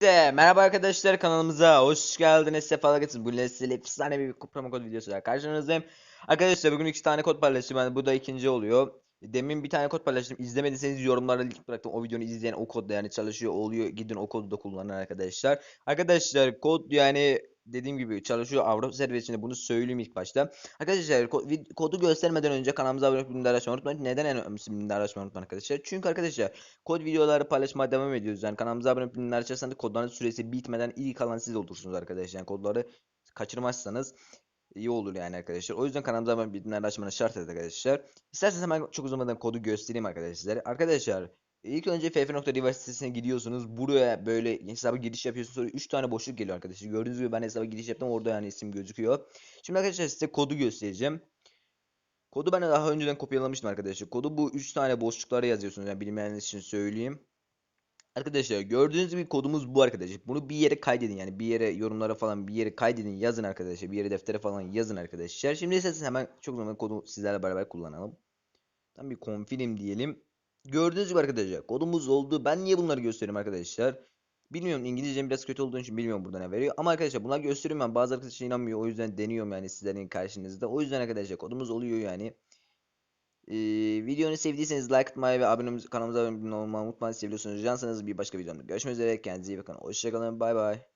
De, merhaba arkadaşlar kanalımıza hoş geldiniz sefalar getirdiniz. Bu size efsane bir promo kod videosu var karşınızdayım. Arkadaşlar bugün iki tane kod paylaştım yani bu da ikinci oluyor. Demin bir tane kod paylaştım. İzlemediyseniz yorumlara link bıraktım. O videonu izleyen o kodla yani çalışıyor oluyor. Gidin o kodu da kullanın arkadaşlar. Arkadaşlar kod yani dediğim gibi çalışıyor Avrupa servisinde bunu söyleyeyim ilk başta. Arkadaşlar kodu göstermeden önce kanalımıza abone olup bildirimleri açmayı unutmayın. Neden en önemlisi bildirimleri açmayı unutmayın arkadaşlar? Çünkü arkadaşlar kod videoları paylaşmaya devam ediyoruz. Yani kanalımıza abone olup bildirimleri açarsanız kodların süresi bitmeden ilk alan siz olursunuz arkadaşlar. Yani kodları kaçırmazsanız iyi olur yani arkadaşlar. O yüzden kanalımıza abone olup bildirimleri açmanız şart arkadaşlar. İsterseniz hemen çok uzamadan kodu göstereyim arkadaşlar. Arkadaşlar ilk önce ff.device gidiyorsunuz. Buraya böyle hesaba giriş yapıyorsunuz. Sonra 3 tane boşluk geliyor arkadaşlar. Gördüğünüz gibi ben hesaba giriş yaptım. Orada yani isim gözüküyor. Şimdi arkadaşlar size kodu göstereceğim. Kodu ben daha önceden kopyalamıştım arkadaşlar. Kodu bu 3 tane boşluklara yazıyorsunuz. Yani bilmeyenler için söyleyeyim. Arkadaşlar gördüğünüz gibi kodumuz bu arkadaşlar. Bunu bir yere kaydedin yani bir yere yorumlara falan bir yere kaydedin yazın arkadaşlar. Bir yere deftere falan yazın arkadaşlar. Şimdi isterseniz hemen çok zaman kodu sizlerle beraber kullanalım. Tam bir konfilim diyelim. Gördüğünüz gibi arkadaşlar kodumuz oldu. Ben niye bunları gösteriyorum arkadaşlar? Bilmiyorum İngilizcem biraz kötü olduğu için bilmiyorum burada ne veriyor. Ama arkadaşlar bunlar gösteriyorum ben. Bazı arkadaşlar inanmıyor. O yüzden deniyorum yani sizlerin karşınızda. O yüzden arkadaşlar kodumuz oluyor yani. Ee, videonu sevdiyseniz like atmayı ve abone kanalımıza abone olmayı unutmayın. Seviyorsunuz. Cansanız bir başka videomda. Görüşmek üzere. Kendinize iyi bakın. Hoşçakalın. Bay bay.